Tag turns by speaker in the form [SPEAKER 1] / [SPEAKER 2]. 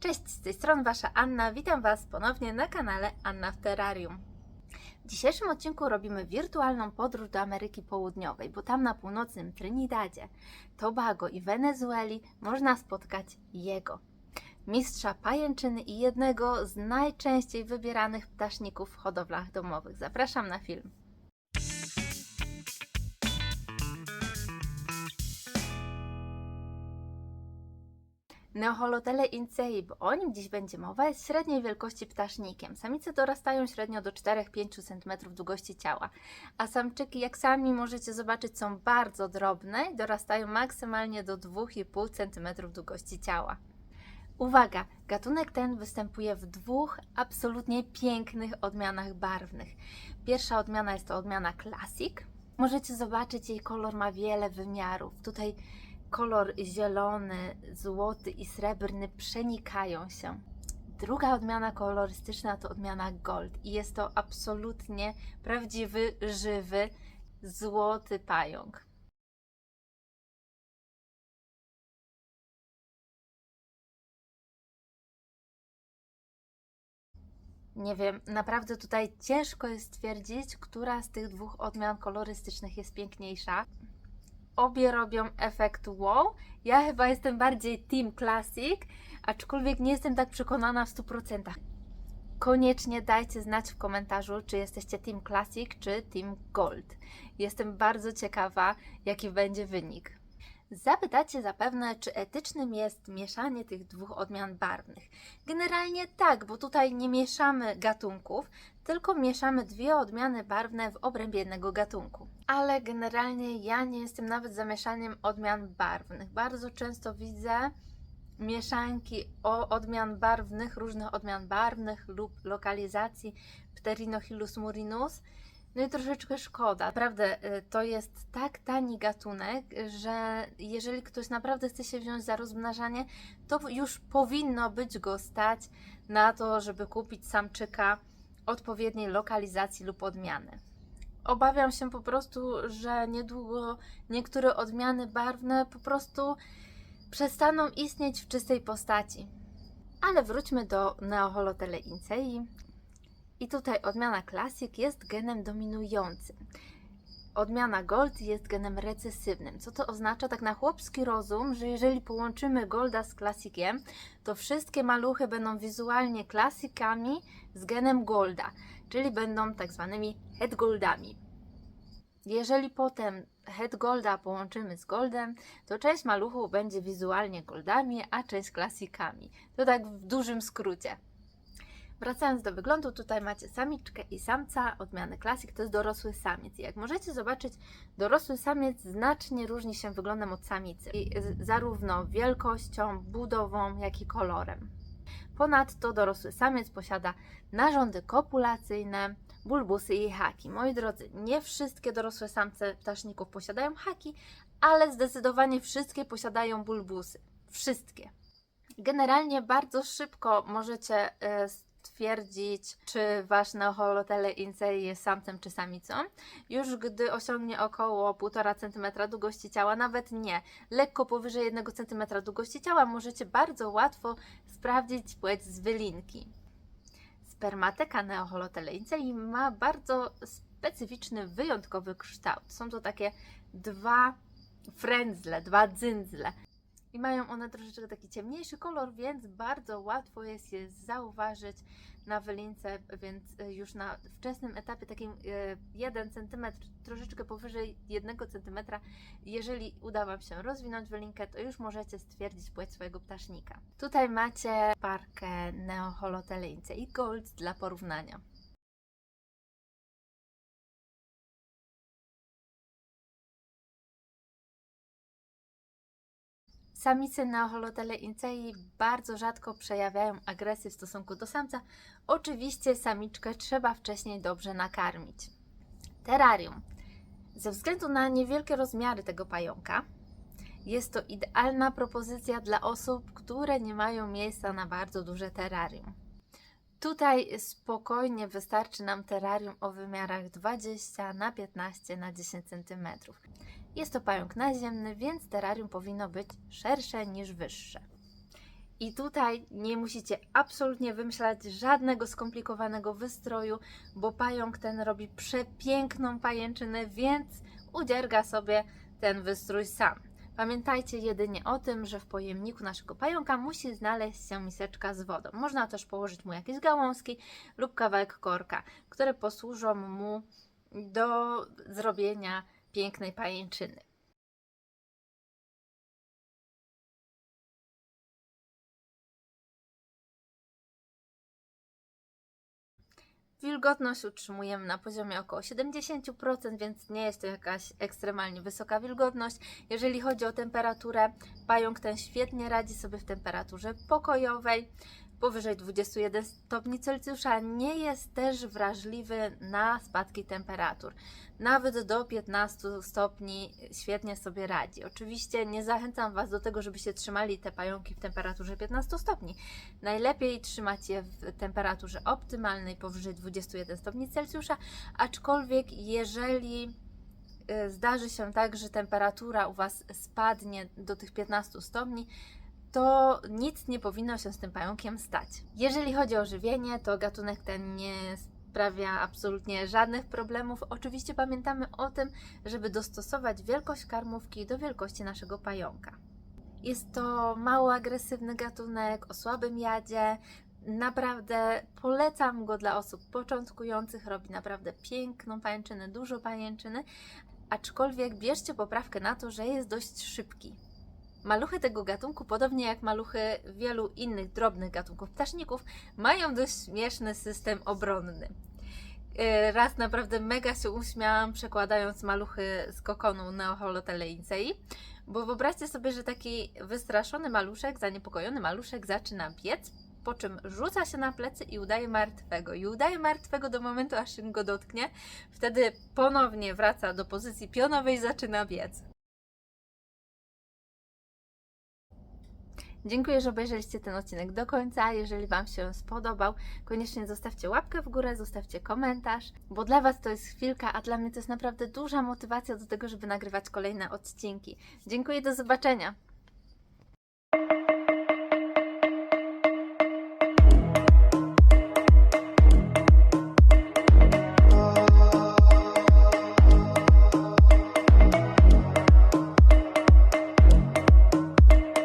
[SPEAKER 1] Cześć, z tej strony Wasza Anna. Witam Was ponownie na kanale Anna w Terrarium. W dzisiejszym odcinku robimy wirtualną podróż do Ameryki Południowej, bo tam na północnym Trinidadzie, Tobago i Wenezueli można spotkać jego, mistrza pajęczyny i jednego z najczęściej wybieranych ptaszników w hodowlach domowych. Zapraszam na film. Neoholotele incei, bo o nim dziś będzie mowa, jest średniej wielkości ptasznikiem. Samice dorastają średnio do 4-5 cm długości ciała, a samczyki, jak sami możecie zobaczyć, są bardzo drobne i dorastają maksymalnie do 2,5 cm długości ciała. Uwaga, gatunek ten występuje w dwóch absolutnie pięknych odmianach barwnych. Pierwsza odmiana jest to odmiana Classic. Możecie zobaczyć, jej kolor ma wiele wymiarów. Tutaj kolor zielony, złoty i srebrny przenikają się. Druga odmiana kolorystyczna to odmiana gold i jest to absolutnie prawdziwy, żywy, złoty pająk. Nie wiem, naprawdę tutaj ciężko jest stwierdzić, która z tych dwóch odmian kolorystycznych jest piękniejsza obie robią efekt wow. Ja chyba jestem bardziej Team Classic, aczkolwiek nie jestem tak przekonana w 100%. Koniecznie dajcie znać w komentarzu, czy jesteście Team Classic, czy Team Gold. Jestem bardzo ciekawa, jaki będzie wynik. Zapytacie zapewne, czy etycznym jest mieszanie tych dwóch odmian barwnych. Generalnie tak, bo tutaj nie mieszamy gatunków, tylko mieszamy dwie odmiany barwne w obrębie jednego gatunku. Ale generalnie ja nie jestem nawet za mieszaniem odmian barwnych. Bardzo często widzę mieszanki odmian barwnych, różnych odmian barwnych lub lokalizacji Pterinochilus murinus. No i troszeczkę szkoda. Naprawdę y, to jest tak tani gatunek, że jeżeli ktoś naprawdę chce się wziąć za rozmnażanie, to już powinno być go stać na to, żeby kupić samczyka odpowiedniej lokalizacji lub odmiany. Obawiam się po prostu, że niedługo niektóre odmiany barwne po prostu przestaną istnieć w czystej postaci. Ale wróćmy do Neoholotele incei. I tutaj odmiana Classic jest genem dominującym. Odmiana Gold jest genem recesywnym. Co to oznacza? Tak na chłopski rozum, że jeżeli połączymy Golda z Classiciem, to wszystkie maluchy będą wizualnie klasikami z genem Golda, czyli będą tak zwanymi head goldami. Jeżeli potem head golda połączymy z goldem, to część maluchów będzie wizualnie goldami, a część klasikami. To tak w dużym skrócie. Wracając do wyglądu, tutaj macie samiczkę i samca odmiany klasik, to jest dorosły samiec. Jak możecie zobaczyć, dorosły samiec znacznie różni się wyglądem od samicy, zarówno wielkością, budową, jak i kolorem. Ponadto dorosły samiec posiada narządy kopulacyjne, bulbusy i haki. Moi drodzy, nie wszystkie dorosłe samce ptaszników posiadają haki, ale zdecydowanie wszystkie posiadają bulbusy. Wszystkie. Generalnie bardzo szybko możecie e, stwierdzić, czy wasz Neoholotele incei jest samcem czy samicą. Już gdy osiągnie około 1,5 cm długości ciała, nawet nie, lekko powyżej 1 cm długości ciała, możecie bardzo łatwo sprawdzić płeć z wylinki. Spermateka Neoholotele incei ma bardzo specyficzny, wyjątkowy kształt. Są to takie dwa frędzle, dwa dzyndzle. I mają one troszeczkę taki ciemniejszy kolor, więc bardzo łatwo jest je zauważyć na wylince, więc y, już na wczesnym etapie, takim 1 cm, troszeczkę powyżej 1 cm, jeżeli uda Wam się rozwinąć wylinkę, to już możecie stwierdzić płeć swojego ptasznika. Tutaj macie parkę Neoholoteleńce i Gold dla porównania. Samice Neoholotele incei bardzo rzadko przejawiają agresję w stosunku do samca. Oczywiście samiczkę trzeba wcześniej dobrze nakarmić. Terrarium. Ze względu na niewielkie rozmiary tego pająka, jest to idealna propozycja dla osób, które nie mają miejsca na bardzo duże terrarium. Tutaj spokojnie wystarczy nam terrarium o wymiarach 20 na 15 na 10 cm. Jest to pająk naziemny, więc terrarium powinno być szersze niż wyższe. I tutaj nie musicie absolutnie wymyślać żadnego skomplikowanego wystroju, bo pająk ten robi przepiękną pajęczynę, więc udzierga sobie ten wystrój sam. Pamiętajcie jedynie o tym, że w pojemniku naszego pająka musi znaleźć się miseczka z wodą. Można też położyć mu jakieś gałązki lub kawałek korka, które posłużą mu do zrobienia pięknej pajęczyny. Wilgotność utrzymujemy na poziomie około 70%, więc nie jest to jakaś ekstremalnie wysoka wilgotność. Jeżeli chodzi o temperaturę, pająk ten świetnie radzi sobie w temperaturze pokojowej. Powyżej 21 stopni Celsjusza nie jest też wrażliwy na spadki temperatur. Nawet do 15 stopni świetnie sobie radzi. Oczywiście nie zachęcam Was do tego, żebyście trzymali te pająki w temperaturze 15 stopni. Najlepiej trzymać je w temperaturze optymalnej powyżej 21 stopni Celsjusza, aczkolwiek jeżeli y, zdarzy się tak, że temperatura u Was spadnie do tych 15 stopni, to nic nie powinno się z tym pająkiem stać. Jeżeli chodzi o żywienie, to gatunek ten nie sprawia absolutnie żadnych problemów. Oczywiście pamiętamy o tym, żeby dostosować wielkość karmówki do wielkości naszego pająka. Jest to mało agresywny gatunek o słabym jadzie. Naprawdę polecam go dla osób początkujących. Robi naprawdę piękną pajęczynę, dużo pajęczyny. Aczkolwiek bierzcie poprawkę na to, że jest dość szybki. Maluchy tego gatunku, podobnie jak maluchy wielu innych drobnych gatunków ptaszników, mają dość śmieszny system obronny. Yy, Raz naprawdę mega się uśmiałam, przekładając maluchy z kokonu Neoholoteleicei, bo wyobraźcie sobie, że taki wystraszony maluszek, zaniepokojony maluszek zaczyna biec, po czym rzuca się na plecy i udaje martwego. I udaje martwego do momentu, aż się go dotknie. Wtedy ponownie wraca do pozycji pionowej i zaczyna biec. Dziękuję, że obejrzeliście ten odcinek do końca. Jeżeli Wam się spodobał, koniecznie zostawcie łapkę w górę, zostawcie komentarz, bo dla Was to jest chwilka, a dla mnie to jest naprawdę duża motywacja do tego, żeby nagrywać kolejne odcinki. Dziękuję, do zobaczenia.